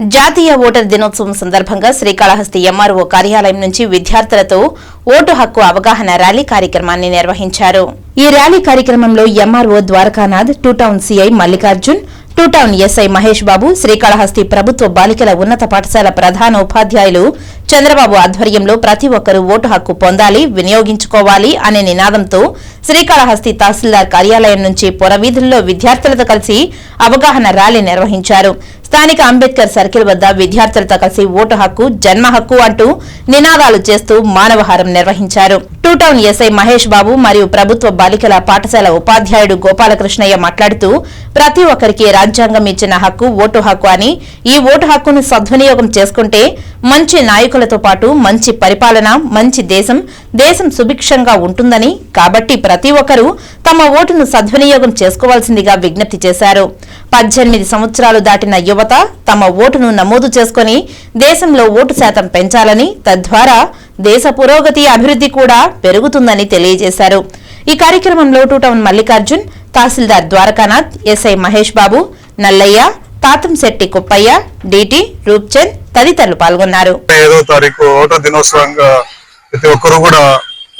జాతీయ ఓటర్ దినోత్సవం సందర్భంగా శ్రీకాళహస్తి ఎంఆర్ఓ కార్యాలయం నుంచి విద్యార్థులతో ఓటు హక్కు అవగాహన ర్యాలీ కార్యక్రమాన్ని నిర్వహించారు. ఈ ర్యాలీ కార్యక్రమంలో MRO Dwarakanath two town CI Mallikarjun two town SI Mahesh Babu Srikalahasti ప్రభుత్వ బాలికల ఉన్నత పాఠశాల ప్రధాన ఉపాధ్యాయులు చంద్రబాబు ఆధ్వర్యంలో ప్రతి ఒక్కరూ ఓటు హక్కు పొందాలి వినియోగించుకోవాలి అనే నినాదంతో శ్రీకాళహస్తి తహసీల్దార్ కార్యాలయం నుంచి పొరవీధుల్లో విద్యార్థులతో కలిసి అవగాహన ర్యాలీ నిర్వహించారు. స్థానిక అంబేద్కర్ సర్కిల్ వద్ద విద్యార్థులతో కలిసి ఓటు హక్కు జన్మ హక్కు అంటూ నినాదాలు చేస్తూ మానవహారం నిర్వహించారు. Two town SI Mahesh Babu మరియు ప్రభుత్వ బాలికల పాఠశాల ఉపాధ్యాయుడు గోపాలకృష్ణయ్య మాట్లాడుతూ ప్రతి ఒక్కరికి రాజ్యాంగం ఇచ్చిన హక్కు ఓటు హక్కు అని. ఈ ఓటు హక్కును సద్వినియోగం చేసుకుంటే మంచి నాయకులతో పాటు మంచి పరిపాలన మంచి దేశం దేశం సుభిక్షంగా ఉంటుందని. కాబట్టి ప్రతి ఒక్కరూ తమ ఓటును సద్వినియోగం చేసుకోవాల్సిందిగా విజ్ఞప్తి చేశారు. పద్దెనిమిది సంవత్సరాలు దాటిన యువత తమ ఓటును నమోదు చేసుకుని దేశంలో ఓటు శాతం పెంచాలని తద్వారా దేశ పురోగతి అభివృద్ధి కూడా పెరుగుతుందని తెలియజేశారు. ఈ కార్యక్రమంలో టూటౌన్ మల్లికార్జున్ తహసీల్దార్ ద్వారకానాథ్ ఎస్ఐ మహేష్ బాబు నల్లయ్య తాతంశెట్టి కుప్పయ్య డిటి రూప్చంద్ తదితరులు పాల్గొన్నారు. ఐదో తారీఖు ఓటర్ దినోత్సవంగా ప్రతి ఒక్కరు కూడా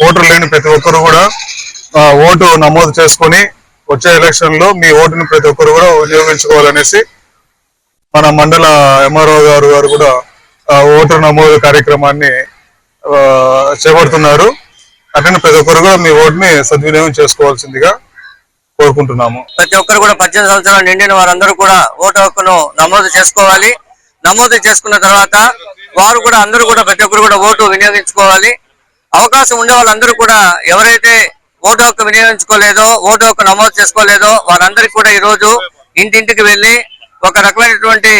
ఓటర్ లేని ప్రతి ఒక్కరు కూడా ఓటు నమోదు చేసుకుని వచ్చే ఎలక్షన్లో మీ ఓటును ప్రతి ఒక్కరు కూడా వినియోగించుకోవాలనేసి మన మండల ఎంఆర్ఓ గారు గారు కూడా ఓటర్ నమోదు కార్యక్రమాన్ని చేపడుతున్నారు. అట్లనే ప్రతి ఒక్కరు కూడా మీ ఓటుని సద్వినియోగం చేసుకోవాల్సిందిగా కోరుకుంటున్నాము. ప్రతి ఒక్కరు కూడా పద్దెనిమిది సంవత్సరాలు నిండిన వారందరూ కూడా ఓటు హక్కును నమోదు చేసుకోవాలి. నమోదు చేసుకున్న తర్వాత వారు కూడా అందరూ కూడా ప్రతి ఒక్కరు కూడా ఓటు వినియోగించుకోవాలి. అవకాశం ఉండే వాళ్ళందరూ కూడా ఎవరైతే ఓటు హక్కు వినియోగించుకోలేదో ఓటు హక్కు నమోదు చేసుకోలేదో వారందరికీ కూడా ఈ రోజు ఇంటింటికి వెళ్ళి ఒక రకమైనటువంటి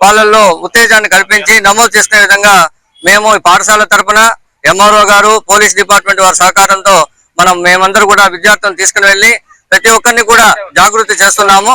వాళ్ళల్లో ఉత్తేజాన్ని కల్పించి నమోదు చేసుకునే విధంగా మేము ఈ పాఠశాల తరపున ఎంఆర్ఓ గారు పోలీస్ డిపార్ట్మెంట్ వారి సహకారంతో మనం మేమందరూ కూడా విద్యార్థులను తీసుకుని వెళ్ళి ప్రతి ఒక్కరిని కూడా జాగృతి చేస్తున్నాము.